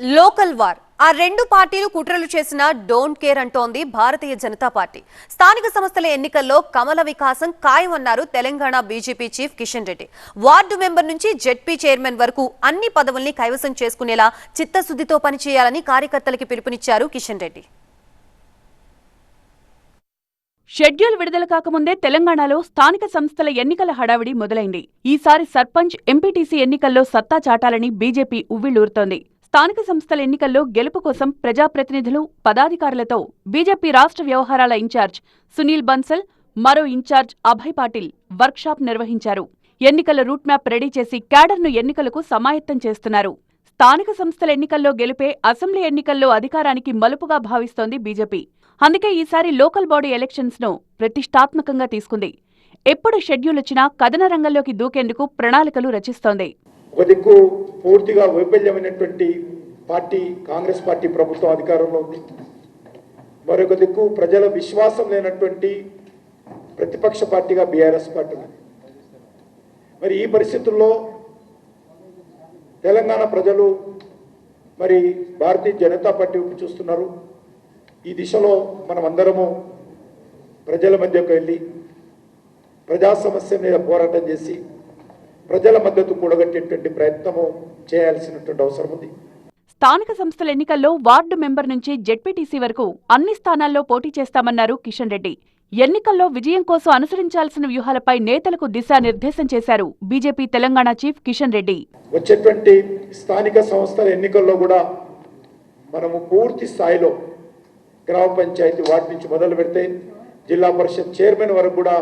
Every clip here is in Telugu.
Local war. ఆ రెండు పార్టీలు కుట్రలు చేసిన డోంట్ కేర్ అంటోంది భారతీయ జనతా పార్టీ. స్థానిక సంస్థల ఎన్నికల్లో కమల వికాసం ఖాయమన్నారు Telangana BJP chief Kishan Reddy. Ward member నుంచి జెడ్పీ చైర్మన్ వరకు అన్ని పదవుల్ని కైవసం చేసుకునేలా చిత్తశుద్ధితో పనిచేయాలని కార్యకర్తలకి పిలుపునిచ్చారు కిషన్ రెడ్డి. షెడ్యూల్ విడుదల కాకముందే తెలంగాణలో స్థానిక సంస్థల ఎన్నికల హడావిడి మొదలైంది. ఈసారి సర్పంచ్ ఎంపీటీసీ ఎన్నికల్లో సత్తా చాటాలని బీజేపీ ఉవ్విళ్ళూరుతోంది స్థానిక సంస్థల ఎన్నికల్లో గెలుపు కోసం ప్రజాప్రతినిధులు పదాధికారులతో బీజేపీ రాష్ట్ర వ్యవహారాల ఇన్ఛార్జ్ సునీల్ బన్సల్ మరో ఇన్ఛార్జ్ అభయ్ పాటిల్ వర్క్షాప్ నిర్వహించారు. ఎన్నికల రూట్ మ్యాప్ రెడీ చేసి క్యాడర్ను ఎన్నికలకు సమాయత్తం చేస్తున్నారు. స్థానిక సంస్థల ఎన్నికల్లో గెలిపే అసెంబ్లీ ఎన్నికల్లో అధికారానికి మలుపుగా భావిస్తోంది బీజేపీ. అందుకే ఈసారి లోకల్ బాడీ ఎలక్షన్స్ను ప్రతిష్టాత్మకంగా తీసుకుంది. ఎప్పుడు షెడ్యూల్ వచ్చినా కథన రంగంలోకి దూకేందుకు ప్రణాళికలు రచిస్తోంది. ఒక దిక్కు పూర్తిగా వైఫల్యమైనటువంటి పార్టీ కాంగ్రెస్ పార్టీ ప్రభుత్వం అధికారంలో ఉంది. మరొక దిక్కు ప్రజల విశ్వాసం లేనటువంటి ప్రతిపక్ష పార్టీగా బీఆర్ఎస్ పార్టీ మరి ఈ పరిస్థితుల్లో తెలంగాణ ప్రజలు మరి భారతీయ జనతా పార్టీ వైపు చూస్తున్నారు. ఈ దిశలో మనం అందరము ప్రజల మధ్యకు వెళ్ళి ప్రజా సమస్య మీద పోరాటం చేసి ప్రజల మద్దతు కూడగట్టేటువంటి ప్రయత్నము చేయాల్సినటువంటి అవసరం ఉంది. స్థానిక సంస్థల ఎన్నికల్లో వార్డు మెంబర్ నుంచి జెడ్పీటీసీ వరకు అన్ని స్థానాల్లో పోటీ చేస్తామన్నారు కిషన్ రెడ్డి ఎన్నికల్లో విజయం కోసం అనుసరించాల్సిన వ్యూహాలపై నేతలకు దిశానిర్దేశం చేశారు బీజేపీ తెలంగాణ చీఫ్ కిషన్ రెడ్డి వచ్చేటువంటి స్థానిక సంస్థల ఎన్నికల్లో కూడా మనము పూర్తి స్థాయిలో గ్రామ పంచాయతీ వార్డు నుంచి మొదలు పెడితే జిల్లా పరిషత్ చైర్మన్ వరకు కూడా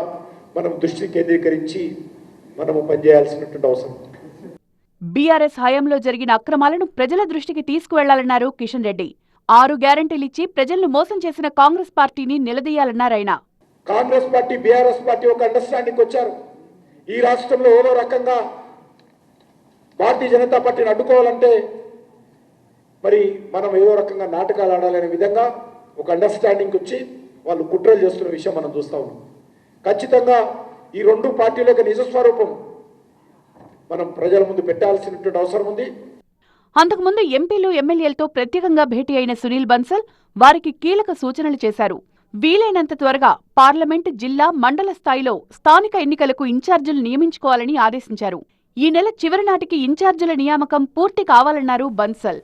మనం దృష్టి కేంద్రీకరించి మనము పనిచేయాల్సినటువంటి అవసరం ఉంది. బీఆర్ఎస్ హయాంలో జరిగిన అక్రమాలను ప్రజల దృష్టికి తీసుకువెళ్ళాలన్నారు కిషన్ రెడ్డి. ఆరు గ్యారంటీలిచ్చి ప్రజలను మోసం చేసిన కాంగ్రెస్ పార్టీని నిలదీయాలన్నారాయన కాంగ్రెస్ పార్టీ బీఆర్ఎస్ పార్టీ ఒక అండర్స్టాండింగ్ వచ్చారు. ఈ రాష్ట్రంలో ఏదో రకంగా భారతీయ జనతా పార్టీని అడ్డుకోవాలంటే మరి మనం ఏదో రకంగా నాటకాలు ఆడాలనే విధంగా ఒక అండర్స్టాండింగ్ వచ్చి వాళ్ళు కుట్రలు చేస్తున్న విషయం మనం చూస్తా ఉన్నాం. ఖచ్చితంగా ఈ రెండు పార్టీల యొక్క నిజస్వరూపం మనం ప్రజల ముందు పెట్టాల్సినటువంటి అవసరం ఉంది. అంతకుముందు ఎంపీలు ఎమ్మెల్యేలతో ప్రత్యేకంగా భేటీ అయిన సునీల్ బన్సల్ వారికి కీలక సూచనలు చేశారు. వీలైనంత త్వరగా పార్లమెంట్ జిల్లా మండల స్థాయిలో స్థానిక ఎన్నికలకు ఇన్ఛార్జీలు నియమించుకోవాలని ఆదేశించారు. ఈ నెల చివరి నాటికి ఇన్ఛార్జీల నియామకం పూర్తి కావాలన్నారు బన్సల్.